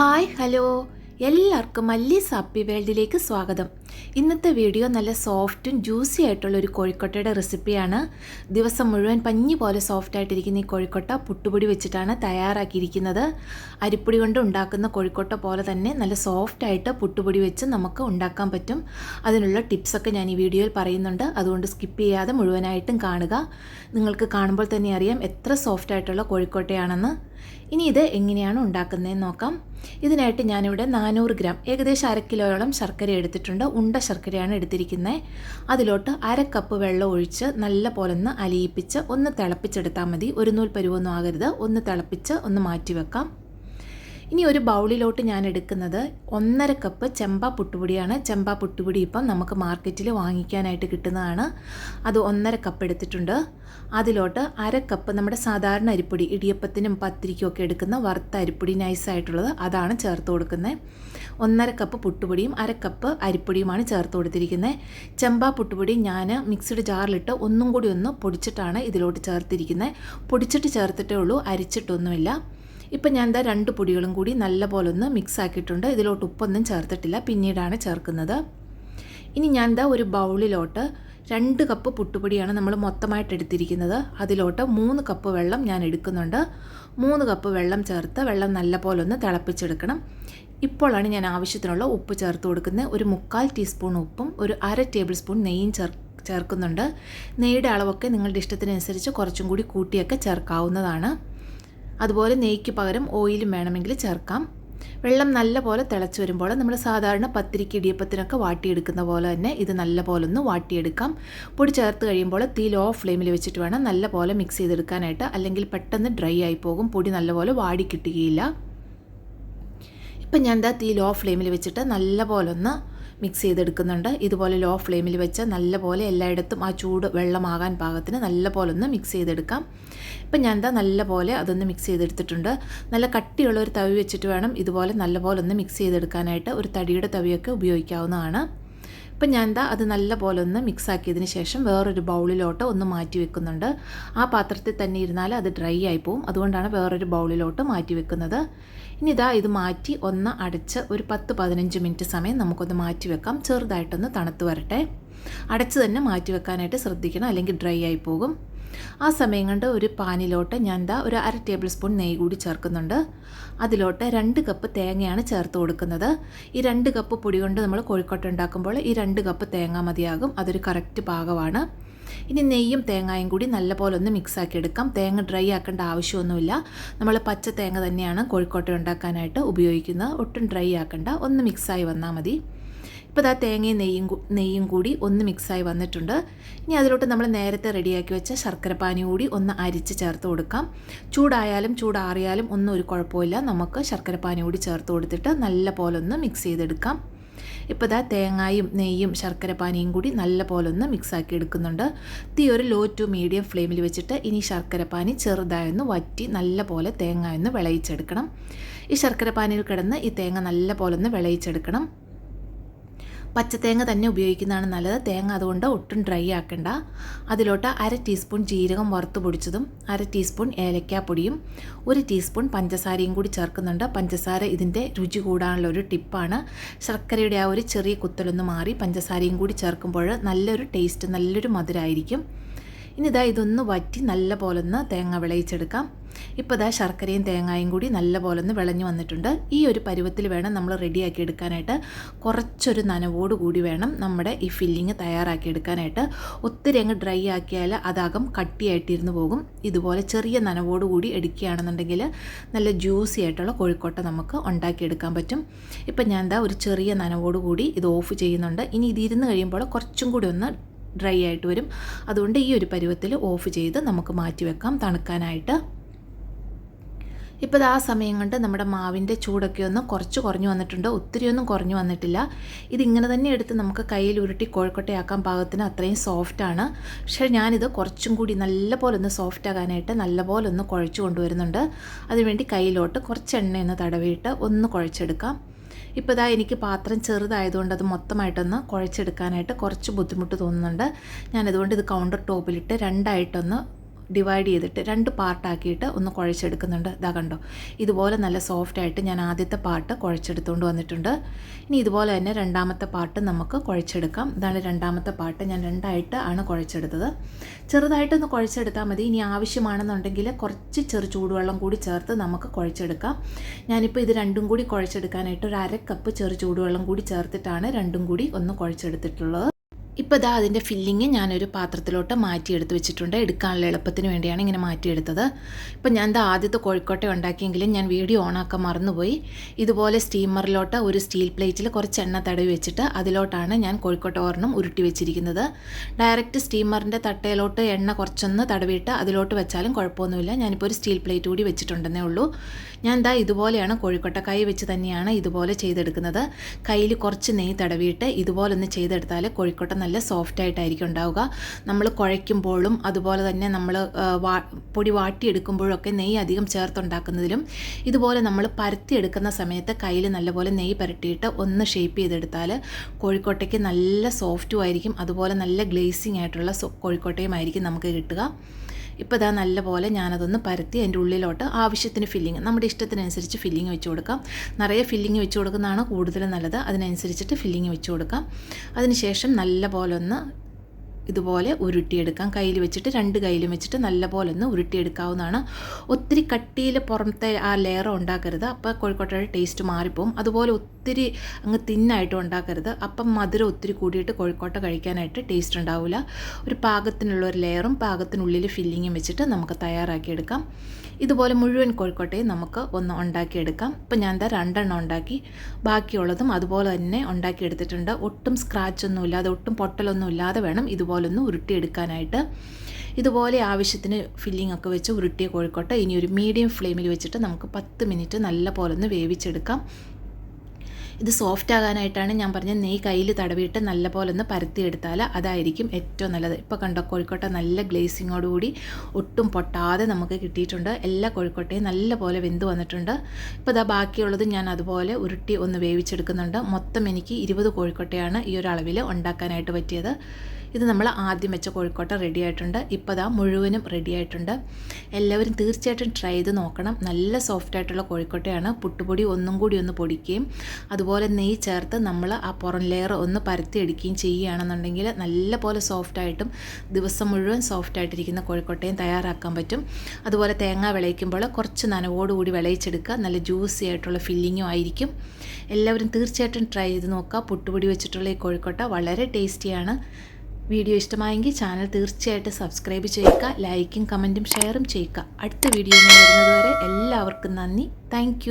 Hi hello. എല്ലാവർക്കും മല്ലി happy വേൾഡിലേക്ക് സ്വാഗതം. ഇന്നത്തെ വീഡിയോ നല്ല സോഫ്റ്റും ജ്യൂസി ആയിട്ടുള്ള ഒരു കോഴിക്കോട്ടയുടെ റെസിപ്പിയാണ്. ദിവസം മുഴുവൻ പഞ്ഞി പോലെ സോഫ്റ്റ് ആയിട്ടിരിക്കുന്ന ഈ കോഴിക്കോട്ട പുട്ടുപൊടി വെച്ചിട്ടാണ് തയ്യാറാക്കിയിരിക്കുന്നത്. അരിപ്പൊടി കൊണ്ട് ഉണ്ടാക്കുന്ന കോഴിക്കോട്ട പോലെ തന്നെ നല്ല സോഫ്റ്റ് ആയിട്ട് പുട്ടുപൊടി വെച്ച് നമുക്ക് ഉണ്ടാക്കാൻ പറ്റും. അതിനുള്ള ടിപ്സൊക്കെ ഞാൻ ഈ വീഡിയോയിൽ പറയുന്നുണ്ട്. അതുകൊണ്ട് സ്കിപ്പ് ചെയ്യാതെ മുഴുവനായിട്ടും കാണുക. നിങ്ങൾക്ക് കാണുമ്പോൾ തന്നെ അറിയാം എത്ര സോഫ്റ്റ് ആയിട്ടുള്ള കോഴിക്കോട്ടയാണെന്ന്. ഇനി ഇത് എങ്ങനെയാണ് ഉണ്ടാക്കുന്നതെന്ന് നോക്കാം. ഇതിനായിട്ട് ഞാനിവിടെ നാനൂറ് ഗ്രാം ഏകദേശം അര കിലോയോളം ശർക്കര എടുത്തിട്ടുണ്ട്. ഉണ്ട ശർക്കരയാണ് എടുത്തിരിക്കുന്നത് അതിലോട്ട് അര കപ്പ് വെള്ളം ഒഴിച്ച് നല്ല പോലെ ഒന്ന് അലിയിപ്പിച്ച് ഒന്ന് തിളപ്പിച്ചെടുത്താൽ മതി. ഒരു നൂൽ പരുവൊന്നും ആകരുത്. ഒന്ന് തിളപ്പിച്ച് ഒന്ന് മാറ്റി വെക്കാം ഇനി ഒരു ബൗളിലോട്ട് ഞാൻ എടുക്കുന്നത് ഒന്നര കപ്പ് ചെമ്പ പുട്ടുപൊടിയാണ്. ചെമ്പ പുട്ടുപൊടി ഇപ്പം നമുക്ക് മാർക്കറ്റിൽ വാങ്ങിക്കാനായിട്ട് കിട്ടുന്നതാണ്. അത് ഒന്നര കപ്പ് എടുത്തിട്ടുണ്ട്. അതിലോട്ട് അര കപ്പ് നമ്മുടെ സാധാരണ അരിപ്പൊടി ഇടിയപ്പത്തിനും പത്തിരിക്കും ഒക്കെ എടുക്കുന്ന വറുത്ത അരിപ്പൊടി നൈസായിട്ടുള്ളത് അതാണ് ചേർത്ത് കൊടുക്കുന്നത്. ഒന്നര കപ്പ് പുട്ടുപൊടിയും അര കപ്പ് അരിപ്പൊടിയുമാണ് ചേർത്ത് കൊടുത്തിരിക്കുന്നത്. ചെമ്പ പുട്ടുപൊടി ഞാൻ മിക്സിഡ് ജാറിലിട്ട് ഒന്നും കൂടി ഒന്ന് പൊടിച്ചിട്ടാണ് ഇതിലോട്ട് ചേർത്തിരിക്കുന്നത്. പൊടിച്ചിട്ട് ചേർത്തിട്ടേ ഉള്ളൂ അരിച്ചിട്ടൊന്നുമില്ല. ഇപ്പം ഞാൻ എന്താ രണ്ട് പൊടികളും കൂടി നല്ലപോലെ ഒന്ന് മിക്സ് ആക്കിയിട്ടുണ്ട്. ഇതിലോട്ട് ഉപ്പൊന്നും ചേർത്തിട്ടില്ല. പിന്നീടാണ് ചേർക്കുന്നത്. ഇനി ഞാൻ എന്താ ഒരു ബൗളിലോട്ട് രണ്ട് കപ്പ് പുട്ടുപൊടിയാണ് നമ്മൾ മൊത്തമായിട്ട് എടുത്തിരിക്കുന്നത്. അതിലോട്ട് മൂന്ന് കപ്പ് വെള്ളം ഞാൻ എടുക്കുന്നുണ്ട്. മൂന്ന് കപ്പ് വെള്ളം ചേർത്ത് വെള്ളം നല്ലപോലെ ഒന്ന് തിളപ്പിച്ചെടുക്കണം. ഇപ്പോഴാണ് ഞാൻ ആവശ്യത്തിനുള്ള ഉപ്പ് ചേർത്ത് കൊടുക്കുന്നത്. ഒരു മുക്കാൽ ടീസ്പൂൺ ഉപ്പും ഒരു അര ടേബിൾ സ്പൂൺ നെയ്യും ചേർ ചേർക്കുന്നുണ്ട്. നെയ്യുടെ അളവൊക്കെ നിങ്ങളുടെ ഇഷ്ടത്തിനനുസരിച്ച് കുറച്ചും കൂടി കൂട്ടിയൊക്കെ ചേർക്കാവുന്നതാണ്. അതുപോലെ നെയ്ക്ക് പകരം ഓയിലും വേണമെങ്കിൽ ചേർക്കാം. വെള്ളം നല്ല പോലെ തിളച്ച് വരുമ്പോൾ നമ്മൾ സാധാരണ പത്തിരിക്ക് ഇടിയപ്പത്തിനൊക്കെ വാട്ടിയെടുക്കുന്ന പോലെ തന്നെ ഇത് നല്ല പോലെ ഒന്ന് വാട്ടിയെടുക്കാം. പൊടി ചേർത്ത് കഴിയുമ്പോൾ തീ ലോ ഫ്ലെയിമിൽ വെച്ചിട്ട് വേണം നല്ല പോലെ മിക്സ് ചെയ്തെടുക്കാനായിട്ട്. അല്ലെങ്കിൽ പെട്ടെന്ന് ഡ്രൈ ആയി പോകും. പൊടി നല്ലപോലെ വാടി കിട്ടുകയില്ല. ഇപ്പം ഞാൻ എന്താ തീ ലോ ഫ്ലെയിമിൽ വെച്ചിട്ട് നല്ല പോലെ ഒന്ന് മിക്സ് ചെയ്തെടുക്കുന്നുണ്ട്. ഇതുപോലെ ലോ ഫ്ലെയിമിൽ വെച്ച് നല്ലപോലെ എല്ലായിടത്തും ആ ചൂട് വെള്ളമാകാൻ പാകത്തിന് നല്ലപോലെ ഒന്ന് മിക്സ് ചെയ്തെടുക്കാം. ഇപ്പം ഞാൻ എന്താ നല്ലപോലെ അതൊന്ന് മിക്സ് ചെയ്തെടുത്തിട്ടുണ്ട്. നല്ല കട്ടിയുള്ള ഒരു തവി വെച്ചിട്ട് വേണം ഇതുപോലെ നല്ലപോലെ ഒന്ന് മിക്സ് ചെയ്തെടുക്കാനായിട്ട്. ഒരു തടിയുടെ തവിയൊക്കെ ഉപയോഗിക്കാവുന്നതാണ്. ഇപ്പം ഞാൻ എന്താ അത് നല്ലപോലെ ഒന്ന് മിക്സ് ആക്കിയതിന് ശേഷം വേറൊരു ബൗളിലോട്ട് ഒന്ന് മാറ്റി വെക്കുന്നുണ്ട്. ആ പാത്രത്തിൽ തന്നെ ഇരുന്നാൽ അത് ഡ്രൈ ആയി പോവും. അതുകൊണ്ടാണ് വേറൊരു ബൗളിലോട്ട് മാറ്റി വെക്കുന്നത്. ഇനി ഇതാ ഇത് മാറ്റി ഒന്ന് അടച്ച് ഒരു പത്ത് പതിനഞ്ച് മിനിറ്റ് സമയം നമുക്കൊന്ന് മാറ്റി വെക്കാം. ചെറുതായിട്ടൊന്ന് തണുത്ത് വരട്ടെ. അടച്ച് തന്നെ മാറ്റി വെക്കാനായിട്ട് ശ്രദ്ധിക്കണം. അല്ലെങ്കിൽ ഡ്രൈ ആയി പോകും. ആ സമയം കൊണ്ട് ഒരു പാനിലോട്ട് ഞാൻ എന്താ ഒരു അര ടേബിൾ സ്പൂൺ നെയ്യ് കൂടി ചേർക്കുന്നുണ്ട്. അതിലോട്ട് രണ്ട് കപ്പ് തേങ്ങയാണ് ചേർത്ത് കൊടുക്കുന്നത്. ഈ രണ്ട് കപ്പ് പൊടി കൊണ്ട് നമ്മൾ കോഴിക്കോട്ട ഉണ്ടാക്കുമ്പോൾ ഈ രണ്ട് കപ്പ് തേങ്ങ മതിയാകും. അതൊരു കറക്റ്റ് പാകമാണ്. ഇനി നെയ്യും തേങ്ങയും കൂടി നല്ലപോലെ ഒന്ന് മിക്സാക്കി എടുക്കാം. തേങ്ങ ഡ്രൈ ആക്കേണ്ട ആവശ്യമൊന്നുമില്ല. നമ്മൾ പച്ച തേങ്ങ തന്നെയാണ് കോഴിക്കോട്ട ഉണ്ടാക്കാനായിട്ട് ഉപയോഗിക്കുന്നത്. ഒട്ടും ഡ്രൈ ആക്കേണ്ട. ഒന്ന് മിക്സായി വന്നാൽ മതി. ഇപ്പോൾ ഇതാ തേങ്ങയും നെയ്യും നെയ്യും കൂടി ഒന്ന് മിക്സായി വന്നിട്ടുണ്ട്. ഇനി അതിലോട്ട് നമ്മൾ നേരത്തെ റെഡിയാക്കി വെച്ച ശർക്കരപ്പാനി കൂടി ഒന്ന് അരിച്ച് ചേർത്ത് കൊടുക്കാം. ചൂടായാലും ചൂടാറിയാലും ഒന്നും ഒരു കുഴപ്പമില്ല. നമുക്ക് ശർക്കരപ്പാനി കൂടി ചേർത്ത് കൊടുത്തിട്ട് നല്ല പോലെ ഒന്ന് മിക്സ് ചെയ്തെടുക്കാം. ഇപ്പോൾ ഇതാ തേങ്ങായും നെയ്യും ശർക്കരപ്പാനിയും കൂടി നല്ല പോലെ ഒന്ന് മിക്സാക്കി എടുക്കുന്നുണ്ട്. തീ ഒരു ലോ ടു മീഡിയം ഫ്ലെയിമിൽ വെച്ചിട്ട് ഇനി ശർക്കരപ്പാനി ചെറുതായൊന്ന് വറ്റി നല്ല പോലെ തേങ്ങ ഒന്ന് വിളയിച്ചെടുക്കണം. ഈ ശർക്കരപ്പാനിയിൽ കിടന്ന് ഈ തേങ്ങ നല്ല പോലെ ഒന്ന് വിളയിച്ചെടുക്കണം. പച്ചത്തേങ്ങ തന്നെ ഉപയോഗിക്കുന്നതാണ് നല്ലത്. തേങ്ങ അതുകൊണ്ട് ഒട്ടും ഡ്രൈ ആക്കണ്ട. അതിലോട്ട് അര ടീസ്പൂൺ ജീരകം വറുത്ത് പൊടിച്ചതും അര ടീസ്പൂൺ ഏലക്കാപ്പൊടിയും ഒരു ടീസ്പൂൺ പഞ്ചസാരയും കൂടി ചേർക്കുന്നുണ്ട്. പഞ്ചസാര ഇതിന്റെ രുചി കൂടാനുള്ള ഒരു ടിപ്പാണ്. ശർക്കരയുടെ ആ ഒരു ചെറിയ കുത്തലൊന്ന് മാറി പഞ്ചസാരയും കൂടി ചേർക്കുമ്പോൾ നല്ലൊരു ടേസ്റ്റ് നല്ലൊരു മധുരമായിരിക്കും ഇനി ഇതാ ഇതൊന്ന് വറ്റി നല്ല പോലെ ഒന്ന് തേങ്ങ വിളയിച്ചെടുക്കാം. ഇപ്പോൾ ഇതാ ശർക്കരയും തേങ്ങായും കൂടി നല്ല പോലെ ഒന്ന് വിളഞ്ഞു വന്നിട്ടുണ്ട്. ഈ ഒരു പരുവത്തിൽ വേണം നമ്മൾ റെഡിയാക്കി എടുക്കാനായിട്ട്. കുറച്ചൊരു നനവോട് കൂടി വേണം നമ്മുടെ ഈ ഫില്ലിങ് തയ്യാറാക്കി എടുക്കാനായിട്ട്. ഒത്തിരി അങ്ങ് ഡ്രൈ ആക്കിയാൽ അതാകം കട്ടിയായിട്ടിരുന്ന് പോകും. ഇതുപോലെ ചെറിയ നനവോട് കൂടി എടുക്കുകയാണെന്നുണ്ടെങ്കിൽ നല്ല ജ്യൂസി ആയിട്ടുള്ള കോഴിക്കോട്ട നമുക്ക് ഉണ്ടാക്കിയെടുക്കാൻ പറ്റും. ഇപ്പം ഞാൻ എന്താ ഒരു ചെറിയ നനവോട് കൂടി ഇത് ഓഫ് ചെയ്യുന്നുണ്ട്. ഇനി ഇതിരുന്ന് കഴിയുമ്പോൾ കുറച്ചും കൂടി ഒന്ന് ഡ്രൈ ആയിട്ട് വരും. അതുകൊണ്ട് ഈ ഒരു പരുവത്തിൽ ഓഫ് ചെയ്ത് നമുക്ക് മാറ്റി വെക്കാം തണുക്കാനായിട്ട്. ഇപ്പോൾ ആ സമയം കൊണ്ട് നമ്മുടെ മാവിന്റെ ചൂടൊക്കെ ഒന്ന് കുറച്ച് കുറഞ്ഞു വന്നിട്ടുണ്ട്. ഒത്തിരിയൊന്നും കുറഞ്ഞു വന്നിട്ടില്ല. ഇതിങ്ങനെ തന്നെ എടുത്ത് നമുക്ക് കയ്യിൽ ഉരുട്ടി കോഴിക്കോട്ടയാക്കാൻ പാകത്തിന് അത്രയും സോഫ്റ്റാണ് പക്ഷേ ഞാനിത് കുറച്ചും കൂടി നല്ല പോലെ ഒന്ന് സോഫ്റ്റ് ആകാനായിട്ട് നല്ലപോലെ ഒന്ന് കുഴച്ച് കൊണ്ടുവരുന്നുണ്ട്. അതിനുവേണ്ടി കയ്യിലോട്ട് കുറച്ച് എണ്ണയൊന്ന് തടവിയിട്ട് ഒന്ന് കുഴച്ചെടുക്കാം. ഇപ്പോൾ ഇതാ എനിക്ക് പാത്രം ചെറുതായതുകൊണ്ട് അത് മൊത്തമായിട്ടൊന്ന് കുഴച്ചെടുക്കാനായിട്ട് കുറച്ച് ബുദ്ധിമുട്ട് തോന്നുന്നുണ്ട്. ഞാനതുകൊണ്ട് ഇത് കൗണ്ടർ ടോപ്പിലിട്ട് രണ്ടായിട്ടൊന്ന് ഡിവൈഡ് ചെയ്തിട്ട് രണ്ട് പാർട്ടാക്കിയിട്ട് ഒന്ന് കുഴച്ചെടുക്കുന്നുണ്ട്. ഇതാ കണ്ടോ? ഇതുപോലെ നല്ല സോഫ്റ്റായിട്ട് ഞാൻ ആദ്യത്തെ പാർട്ട് കുഴച്ചെടുത്തുകൊണ്ട് വന്നിട്ടുണ്ട്. ഇനി ഇതുപോലെ തന്നെ രണ്ടാമത്തെ പാർട്ട് നമുക്ക് കുഴച്ചെടുക്കാം. ഇതാണ് രണ്ടാമത്തെ പാർട്ട് ഞാൻ രണ്ടായിട്ട് ആണ് കുഴച്ചെടുത്തത്. ചെറുതായിട്ടൊന്ന് കുഴച്ചെടുത്താൽ മതി. ഇനി ആവശ്യമാണെന്നുണ്ടെങ്കിൽ കുറച്ച് ചെറു ചൂടുവെള്ളം കൂടി ചേർത്ത് നമുക്ക് കുഴച്ചെടുക്കാം. ഞാനിപ്പോൾ ഇത് രണ്ടും കൂടി കുഴച്ചെടുക്കാനായിട്ട് ഒരു അര കപ്പ് ചെറു ചൂടുവെള്ളം കൂടി ചേർത്തിട്ടാണ് രണ്ടും കൂടി ഒന്ന് കുഴച്ചെടുത്തിട്ടുള്ളത്. ഇപ്പോൾ ഇതാ അതിന്റെ ഫില്ലിങ് ഞാനൊരു പാത്രത്തിലോട്ട് മാറ്റി മാറ്റിയെടുത്ത് വെച്ചിട്ടുണ്ട്. എടുക്കാനുള്ള എളുപ്പത്തിന് വേണ്ടിയാണ് ഇങ്ങനെ മാറ്റിയെടുത്തത്. ഇപ്പോൾ ഞാൻ ദാ ആദ്യത്തെ കോഴിക്കോട്ട ഉണ്ടാക്കിയെങ്കിലും ഞാൻ വീഡിയോ ഓണാക്കാൻ മറന്നുപോയി. ഇതുപോലെ സ്റ്റീമറിലോട്ട് ഒരു സ്റ്റീൽ പ്ലേറ്റിൽ കുറച്ച് എണ്ണ തടവി വെച്ചിട്ട് അതിലോട്ടാണ് ഞാൻ കോഴിക്കോട്ട ഓർണം ഉരുട്ടി വെച്ചിരിക്കുന്നത്. ഡയറക്റ്റ് സ്റ്റീമറിന്റെ തട്ടയിലോട്ട് എണ്ണ കുറച്ചൊന്ന് തടവിയിട്ട് അതിലോട്ട് വെച്ചാലും കുഴപ്പമൊന്നുമില്ല. ഞാനിപ്പോൾ ഒരു സ്റ്റീൽ പ്ലേറ്റ് കൂടി വെച്ചിട്ടുണ്ടെന്നേ ഉള്ളൂ. ഞാൻ ദാ ഇതുപോലെയാണ് കോഴിക്കോട്ട കൈ വെച്ച് തന്നെയാണ് ഇതുപോലെ ചെയ്തെടുക്കുന്നത്. കയ്യിൽ കുറച്ച് നെയ്യ് തടവിയിട്ട് ഇതുപോലെ ഒന്ന് ചെയ്തെടുത്താൽ കോഴിക്കോട്ട സോഫ്റ്റ് ആയിട്ടായിരിക്കും ഉണ്ടാവുക. നമ്മൾ കുഴയ്ക്കുമ്പോഴും അതുപോലെ തന്നെ നമ്മൾ വാ പൊടി വാട്ടിയെടുക്കുമ്പോഴൊക്കെ നെയ്യ് അധികം ചേർത്തുണ്ടാക്കുന്നതിലും ഇതുപോലെ നമ്മൾ പരത്തിയെടുക്കുന്ന സമയത്ത് കയ്യിൽ നല്ലപോലെ നെയ്യ് പരട്ടിയിട്ട് ഒന്ന് ഷേപ്പ് ചെയ്തെടുത്താൽ കോഴിക്കോട്ടയ്ക്ക് നല്ല സോഫ്റ്റും ആയിരിക്കും. അതുപോലെ നല്ല ഗ്ലേസിങ് ആയിട്ടുള്ള കോഴിക്കോട്ടയും ആയിരിക്കും നമുക്ക് കിട്ടുക. ഇപ്പോൾ ഇതാ നല്ലപോലെ ഞാനതൊന്ന് പരത്തി അതിന്റെ ഉള്ളിലോട്ട് ആവശ്യത്തിന് ഫില്ലിങ് നമ്മുടെ ഇഷ്ടത്തിനനുസരിച്ച് ഫില്ലിങ് വെച്ച് കൊടുക്കാം. നിറയെ ഫില്ലിങ് വെച്ച് കൊടുക്കുന്നതാണ് കൂടുതൽ നല്ലത്. അതിനനുസരിച്ചിട്ട് ഫില്ലിങ് വെച്ച് കൊടുക്കാം. അതിനുശേഷം നല്ലപോലെ ഒന്ന് ഇതുപോലെ ഉരുട്ടിയെടുക്കാം. കയ്യിൽ വെച്ചിട്ട് രണ്ട് കയ്യിലും വെച്ചിട്ട് നല്ലപോലെ ഒന്ന് ഉരുട്ടിയെടുക്കാവുന്നതാണ്. ഒത്തിരി കട്ടിയിൽ പുറത്തെ ആ ലെയർ ഉണ്ടാക്കരുത്. അപ്പോൾ കോഴിക്കോട്ടയുടെ ടേസ്റ്റ് മാറിപ്പോവും. അതുപോലെ ഒത്തിരി അങ്ങ് തിന്നായിട്ടും ഉണ്ടാക്കരുത്. അപ്പം മധുരം ഒത്തിരി കൂടിയിട്ട് കോഴിക്കോട്ട കഴിക്കാനായിട്ട് ടേസ്റ്റ് ഉണ്ടാവില്ല ഒരു പാകത്തിനുള്ള ഒരു ലെയറും പാകത്തിനുള്ളിൽ ഫില്ലിങ്ങും വെച്ചിട്ട് നമുക്ക് തയ്യാറാക്കിയെടുക്കാം. ഇതുപോലെ മുഴുവൻ കോഴിക്കോട്ടയും നമുക്ക് ഒന്ന് ഉണ്ടാക്കിയെടുക്കാം. ഇപ്പം ഞാൻ എന്താ രണ്ടെണ്ണം ഉണ്ടാക്കി. ബാക്കിയുള്ളതും അതുപോലെ തന്നെ ഉണ്ടാക്കിയെടുത്തിട്ടുണ്ട്. ഒട്ടും സ്ക്രാച്ച് ഒന്നും ഇല്ലാതെ ഒട്ടും പൊട്ടലൊന്നും ഇല്ലാതെ വേണം ഇതുപോലൊന്ന് ഉരുട്ടിയെടുക്കാനായിട്ട്. ഇതുപോലെ ആവശ്യത്തിന് ഫില്ലിംഗ് ഒക്കെ വെച്ച് ഉരുട്ടിയ കോഴിക്കോട്ട ഇനി ഒരു മീഡിയം ഫ്ലെയിമിൽ വെച്ചിട്ട് നമുക്ക് പത്ത് മിനിറ്റ് നല്ല പോലെ ഒന്ന് വേവിച്ചെടുക്കാം. ഇത് സോഫ്റ്റ് ആകാനായിട്ടാണ് ഞാൻ പറഞ്ഞ നെയ്യ് കയ്യിൽ തടവിയിട്ട് നല്ല പോലെ ഒന്ന് പരത്തിയെടുത്താൽ അതായിരിക്കും ഏറ്റവും നല്ലത്. ഇപ്പോൾ കണ്ടോ കോഴിക്കോട്ട നല്ല ഗ്ലേസിങ്ങോടുകൂടി ഒട്ടും പൊട്ടാതെ നമുക്ക് കിട്ടിയിട്ടുണ്ട്. എല്ലാ കോഴിക്കോട്ടയും നല്ല പോലെ വെന്ത് വന്നിട്ടുണ്ട്. ഇപ്പോൾ ഇതാ ബാക്കിയുള്ളത് ഞാൻ അതുപോലെ ഉരുട്ടി ഒന്ന് വേവിച്ചെടുക്കുന്നുണ്ട്. മൊത്തം എനിക്ക് ഇരുപത് കോഴിക്കോട്ടയാണ് ഈ ഒരു അളവിൽ ഉണ്ടാക്കാനായിട്ട് പറ്റിയത്. ഇത് നമ്മൾ ആദ്യം വെച്ച കോഴിക്കോട്ട റെഡി ആയിട്ടുണ്ട്. ഇപ്പോൾ അതാ മുഴുവനും റെഡി ആയിട്ടുണ്ട്. എല്ലാവരും തീർച്ചയായിട്ടും ട്രൈ ചെയ്ത് നോക്കണം. നല്ല സോഫ്റ്റ് ആയിട്ടുള്ള കോഴിക്കോട്ടയാണ്. പുട്ടുപൊടി ഒന്നും കൂടി ഒന്ന് പൊടിക്കുകയും അതുപോലെ നെയ്യ് ചേർത്ത് നമ്മൾ ആ പുറം ലെയർ ഒന്ന് പരത്തി എടുക്കുകയും ചെയ്യുകയാണെന്നുണ്ടെങ്കിൽ നല്ല പോലെ സോഫ്റ്റായിട്ടും ദിവസം മുഴുവൻ സോഫ്റ്റ് ആയിട്ടിരിക്കുന്ന കോഴിക്കോട്ടയും തയ്യാറാക്കാൻ പറ്റും. അതുപോലെ തേങ്ങ വിളയിക്കുമ്പോൾ കുറച്ച് നനവോടുകൂടി വിളയിച്ചെടുക്കുക. നല്ല ജ്യൂസി ആയിട്ടുള്ള ഫില്ലിങ്ങും ആയിരിക്കും. എല്ലാവരും തീർച്ചയായിട്ടും ട്രൈ ചെയ്ത് നോക്കുക. പുട്ടുപൊടി വെച്ചിട്ടുള്ള ഈ കോഴിക്കോട്ട വളരെ ടേസ്റ്റിയാണ് വീഡിയോ ഇഷ്ടമായെങ്കിൽ ചാനൽ തീർച്ചയായിട്ടും സബ്സ്ക്രൈബ് ചെയ്യുക ലൈക്കും കമന്റും ഷെയറും ചെയ്യുക. അടുത്ത വീഡിയോ വരുന്നതുവരെ എല്ലാവർക്കും നന്ദി. താങ്ക്